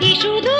一树的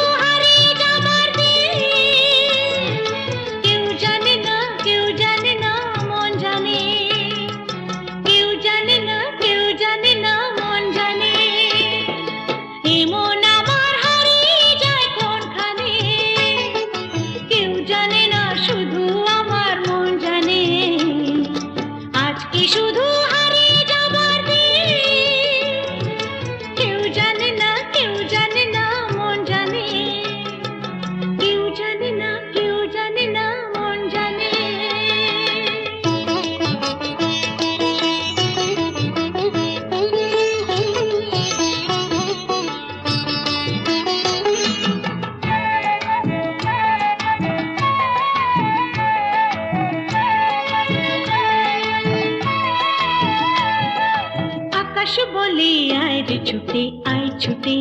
আকাশ বলে, আয় রে ছুটে, আয় ছুটে।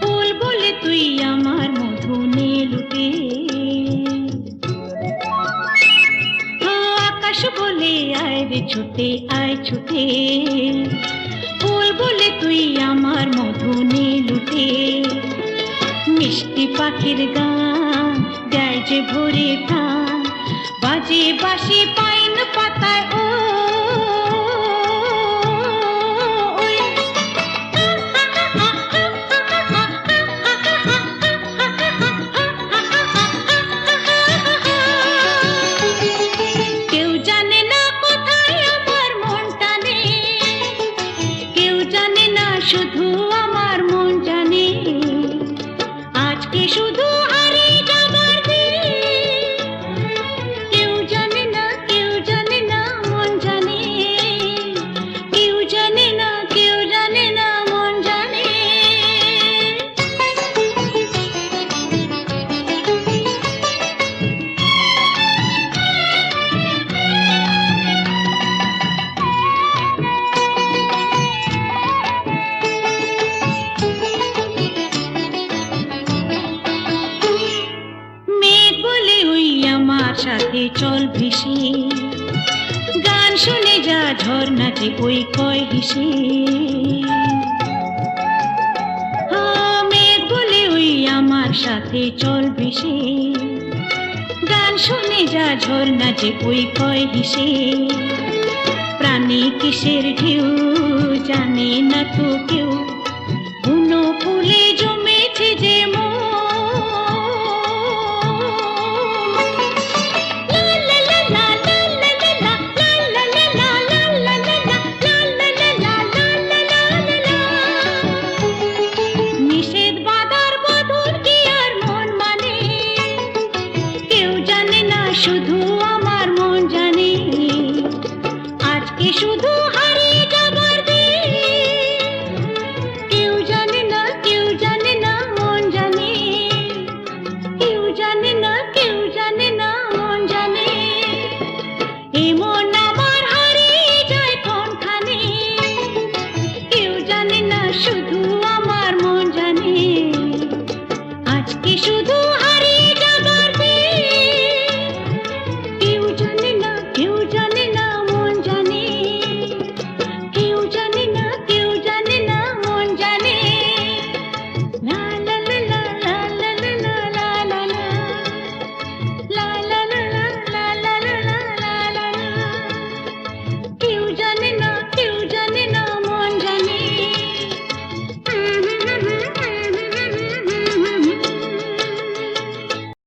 ফুল বলে, তুই আমার মধু নে লুটে আকাশ বলে, আয় রে ছুটে, আয় ছুটে। ফুল বলে, তুই আমার মধু নে লুটে। মিষ্টি পাখির গান, দেয় যে ভরে প্রাণ। বাজে বাসি পাইন পাতায়, ও সাথে চল ভেসে। গান শুনে যা ঝর্ণাতে ওই কয় হেসে। মেঘ বলে ওই আমার সাথে চল ভেসে। গান শুনে যা ঝর্ণা যে ওই কয় হেসে। প্রাণী কিসের ঢেউ জানে না তো কেউ। शुद्ध